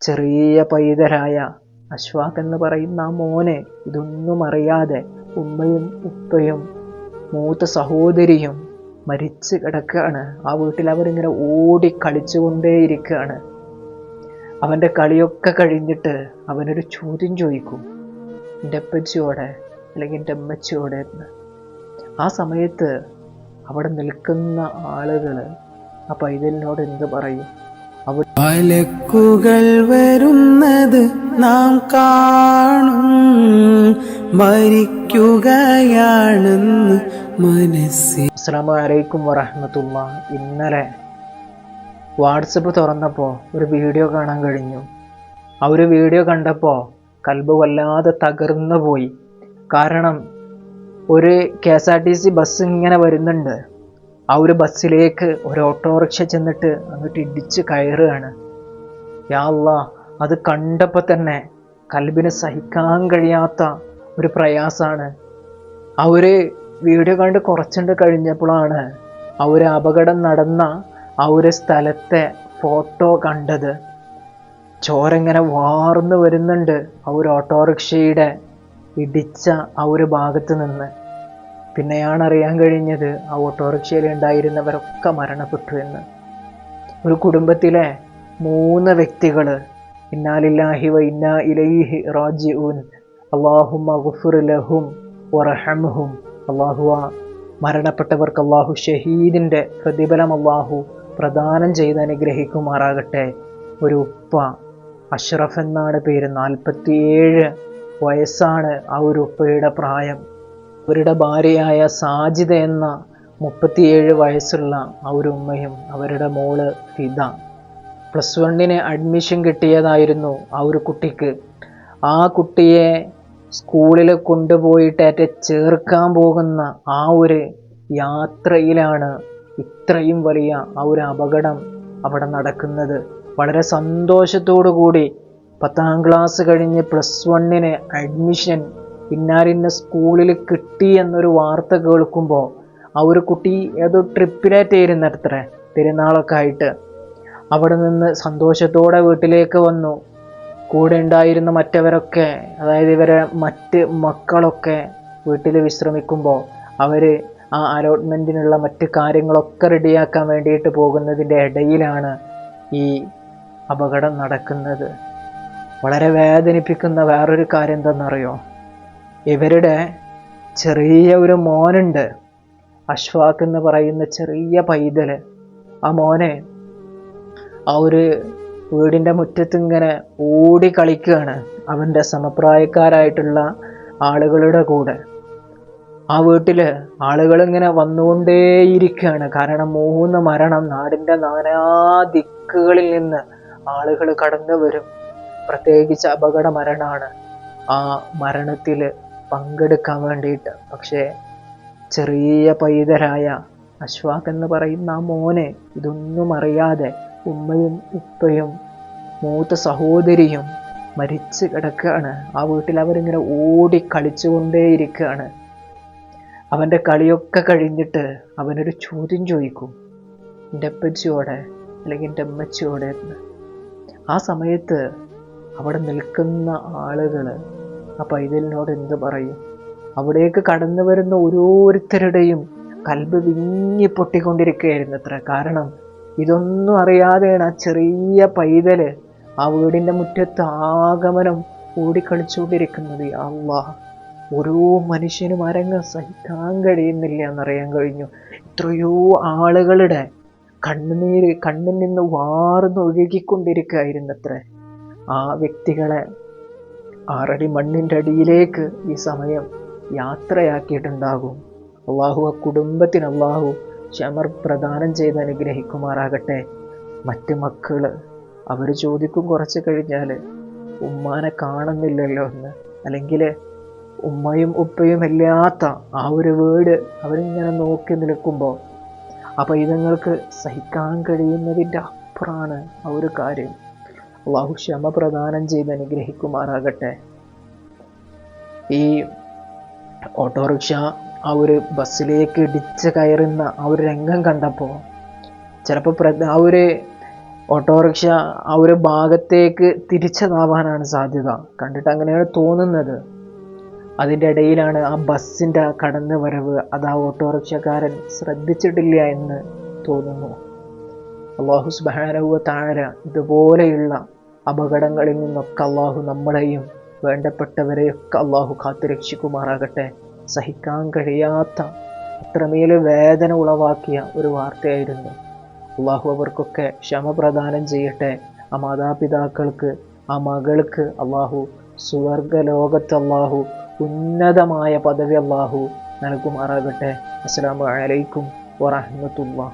ചെറിയ പൈതരായ അശ്വാഖ് എന്ന് പറയുന്ന ആ മോനെ ഇതൊന്നും അറിയാതെ ഉമ്മയും ഉപ്പയും മൂത്ത സഹോദരിയും മരിച്ചു കിടക്കുകയാണ്. ആ വീട്ടിൽ അവരിങ്ങനെ ഓടി കളിച്ചുകൊണ്ടേയിരിക്കുകയാണ്. അവന്റെ കളിയൊക്കെ കഴിഞ്ഞിട്ട് അവനൊരു ചോദ്യം ചോദിക്കും. എന്റെ അപ്പച്ചിയോടെ അല്ലെങ്കിൽ എന്റെ അമ്മച്ചിയോടെ എന്ന്. ആ സമയത്ത് അവിടെ നിൽക്കുന്ന ആളുകൾ ആ പൈതലിനോട് എന്ത് പറയും? മലക്കുകൾ വരുന്നത് നാം കാണും. മരിക്കുകയാണെന്ന് മനസ്സിൽ. അസ്സാം വലൈക്കും വറഹമത്തുള്ള. ഇന്നലെ വാട്സപ്പ് തുറന്നപ്പോൾ ഒരു വീഡിയോ കാണാൻ കഴിഞ്ഞു. ആ ഒരു വീഡിയോ കണ്ടപ്പോൾ കൽബ് വല്ലാതെ തകർന്നു പോയി. കാരണം ഒരു K S R T C bus ഇങ്ങനെ വരുന്നുണ്ട്. ആ ഒരു ബസ്സിലേക്ക് ഒരു ഓട്ടോറിക്ഷ ചെന്നിട്ട് അങ്ങോട്ട് ഇടിച്ച് കയറുകയാണ്. യാ അത് കണ്ടപ്പോൾ തന്നെ കൽബിന് സഹിക്കാൻ കഴിയാത്ത ഒരു പ്രയാസമാണ് ആ ഒരു വീഡിയോ കണ്ട് കുറച്ചുണ്ട് കഴിഞ്ഞപ്പോഴാണ് ആ ഒരു അപകടം നടന്ന ആ ഒരു സ്ഥലത്തെ ഫോട്ടോ കണ്ടത്. ചോര ഇങ്ങനെ വാർന്നു വരുന്നുണ്ട് ആ ഒരു ഓട്ടോറിക്ഷയുടെ ഇടിച്ച ആ ഒരു ഭാഗത്ത് നിന്ന്. പിന്നെയാണ് അറിയാൻ കഴിഞ്ഞത് ആ ഓട്ടോറിക്ഷയിൽ ഉണ്ടായിരുന്നവരൊക്കെ മരണപ്പെട്ടു എന്ന്. ഒരു കുടുംബത്തിലെ മൂന്ന് വ്യക്തികൾ ഇന്നാലില്ലാഹി വ ഇന്നാ ഇലൈഹി റാജിഊൻ അള്ളാഹും ഗുഫുർ ലഹും വറഹംഹും അള്ളാഹുവ മരണപ്പെട്ടവർക്ക് അള്ളാഹു ഷഹീദിന്റെ പ്രതിഫലം അള്ളാഹു പ്രദാനം ചെയ്ത് അനുഗ്രഹിക്കുമാറാകട്ടെ. ഒരു ഉപ്പ അഷ്റഫ് എന്നാണ് പേര് നാൽപ്പത്തിയേഴ് വയസ്സാണ് ആ ഒരു ഉപ്പയുടെ പ്രായം. അവരുടെ ഭാര്യയായ സാജിദ എന്ന മുപ്പത്തിയേഴ് വയസ്സുള്ള ആ ഒരു ഉമ്മയും അവരുടെ മോൾ ഫിദ. പ്ലസ് വണ്ണിന് അഡ്മിഷൻ കിട്ടിയതായിരുന്നു ആ ഒരു കുട്ടിക്ക്. ആ കുട്ടിയെ സ്കൂളിൽ കൊണ്ടുപോയിട്ടേറ്റ ചേർക്കാൻ പോകുന്ന ആ ഒരു യാത്രയിലാണ് ഇത്രയും വലിയ ആ ഒരു അപകടം അവിടെ നടക്കുന്നത്. വളരെ സന്തോഷത്തോടു കൂടി പത്താം ക്ലാസ് കഴിഞ്ഞ് പ്ലസ് വണ്ണിന് അഡ്മിഷൻ ഇന്നാലിന്ന സ്കൂളിൽ കിട്ടി എന്നൊരു വാർത്ത കേൾക്കുമ്പോൾ ആ ഒരു കുട്ടി ഏതോ ട്രിപ്പിലേറ്റായിരുന്നത്ര പെരുന്നാളൊക്കെ ആയിട്ട്. അവിടെ നിന്ന് സന്തോഷത്തോടെ വീട്ടിലേക്ക് വന്നു. കൂടെ ഉണ്ടായിരുന്ന മറ്റവരൊക്കെ അതായത് ഇവരെ മറ്റ് മക്കളൊക്കെ വീട്ടിൽ വിശ്രമിക്കുമ്പോൾ അവർ ആ അലോട്ട്മെന്റിനുള്ള മറ്റ് കാര്യങ്ങളൊക്കെ റെഡിയാക്കാൻ വേണ്ടിയിട്ട് പോകുന്നതിന്റെ ഇടയിലാണ് ഈ അപകടം നടക്കുന്നത്. വളരെ വേദനിപ്പിക്കുന്ന വേറൊരു കാര്യം എന്താണെന്നറിയോ? ഇവരുടെ ചെറിയ ഒരു മോനുണ്ട്. അഷ്വാഖ് എന്ന് പറയുന്ന ചെറിയ പൈതൽ ആ മോനെ ആ ഒരു വീടിന്റെ മുറ്റത്ത് ഇങ്ങനെ ഓടി കളിക്കുകയാണ്. അവന്റെ സമപ്രായക്കാരായിട്ടുള്ള ആളുകളുടെ കൂടെ. ആ വീട്ടിൽ ആളുകളിങ്ങനെ വന്നുകൊണ്ടേയിരിക്കുകയാണ്. കാരണം മൂന്ന് മരണം നാടിന്റെ നാനാ ദിക്കുകളിൽ നിന്ന് ആളുകൾ കടന്നു വരും പ്രത്യേകിച്ച് അപകട മരണമാണ്. ആ മരണത്തിൽ പങ്കെടുക്കാൻ വേണ്ടിയിട്ട്. പക്ഷേ ചെറിയ പൈതരായ അശ്വാഖ് എന്ന് പറയുന്ന ആ മോനെ ഇതൊന്നും അറിയാതെ ഉമ്മയും ഉപ്പയും മൂത്ത സഹോദരിയും മരിച്ചു കിടക്കുകയാണ്. ആ വീട്ടിൽ അവരിങ്ങനെ ഓടി കളിച്ചുകൊണ്ടേയിരിക്കുകയാണ്. അവന്റെ കളിയൊക്കെ കഴിഞ്ഞിട്ട് അവനൊരു ചോദ്യം ചോദിക്കും. എന്റെ അപ്പച്ചിയോടെ അല്ലെങ്കിൽ എന്റെ അമ്മച്ചിയോടെ ആ സമയത്ത് അവിടെ നിൽക്കുന്ന ആളുകൾ ആ പൈതലിനോട് എന്ത് പറയും? അവിടേക്ക് കടന്നു വരുന്ന ഓരോരുത്തരുടെയും കൽബ് വിങ്ങി പൊട്ടിക്കൊണ്ടിരിക്കുകയായിരുന്നു അത്ര കാരണം ഇതൊന്നും അറിയാതെയാണ് ആ ചെറിയ പൈതൽ ആ വീടിന്റെ മുറ്റത്ത് ആഗമനം ഓടിക്കളിച്ചുകൊണ്ടിരിക്കുന്നത്. അള്ളാഹ് ഓരോ മനുഷ്യനും അരങ്ങ് സഹിക്കാൻ കഴിയുന്നില്ല എന്നറിയാൻ കഴിഞ്ഞു. എത്രയോ ആളുകളുടെ കണ്ണുനീര് കണ്ണിൽ നിന്ന് വാർന്നൊഴുകിക്കൊണ്ടിരിക്കുകയായിരുന്നു അത്ര ആ വ്യക്തികളെ ആറടി മണ്ണിന്റെ അടിയിലേക്ക് ഈ സമയം യാത്രയാക്കിയിട്ടുണ്ടാകും. അള്ളാഹു ആ കുടുംബത്തിന് അള്ളാഹു ക്ഷമർ പ്രദാനം ചെയ്ത് അനുഗ്രഹിക്കുമാറാകട്ടെ. മറ്റ് മക്കൾ അവർ ചോദിക്കും കുറച്ച് കഴിഞ്ഞാൽ ഉമ്മാനെ കാണുന്നില്ലല്ലോ എന്ന്. അല്ലെങ്കിൽ ഉമ്മയും ഉപ്പയും ഇല്ലാത്ത ആ ഒരു വീട് അവരിങ്ങനെ നോക്കി നിൽക്കുമ്പോൾ അപ്പോൾ ഇതുങ്ങൾക്ക് സഹിക്കാൻ കഴിയുന്നതിന്റെ അപ്പുറമാണ് ആ ഒരു കാര്യം. അള്ളാഹു ക്ഷമ പ്രദാനം ചെയ്ത് അനുഗ്രഹിക്കുമാറാകട്ടെ. ഈ ഓട്ടോറിക്ഷ ആ ഒരു ബസ്സിലേക്ക് ഇടിച്ച് കയറുന്ന ആ ഒരു രംഗം കണ്ടപ്പോൾ ചിലപ്പോൾ പ്ര ആ ഒരു ഓട്ടോറിക്ഷ ആ ഒരു ഭാഗത്തേക്ക് തിരിച്ചതാവാനാണ് സാധ്യത. കണ്ടിട്ട് അങ്ങനെയാണ് തോന്നുന്നത്. അതിന്റെ ഇടയിലാണ് ആ ബസ്സിന്റെ കടന്നു വരവ് അത് ആ ഓട്ടോറിക്ഷക്കാരൻ ശ്രദ്ധിച്ചിട്ടില്ല എന്ന് തോന്നുന്നു. അള്ളാഹു ബഹാനവ താഴെ ഇതുപോലെയുള്ള അപകടങ്ങളിൽ നിന്നൊക്കെ അള്ളാഹു നമ്മളെയും വേണ്ടപ്പെട്ടവരെയൊക്കെ അള്ളാഹു കാത്തുരക്ഷിക്കുമാറാകട്ടെ സഹിക്കാൻ കഴിയാത്ത അത്രമേൽ വേദന ഉളവാക്കിയ ഒരു വാർത്തയായിരുന്നു. അള്ളാഹു അവർക്കൊക്കെ ക്ഷമ പ്രദാനം ചെയ്യട്ടെ. ആ മാതാപിതാക്കൾക്ക് ആ മകൾക്ക് അള്ളാഹു സുവർഗലോകത്ത് അള്ളാഹു ഉന്നതമായ പദവി അള്ളാഹു നൽകുമാറാകട്ടെ. അസ്സാം വലൈക്കും വറഹമത്തുള്ള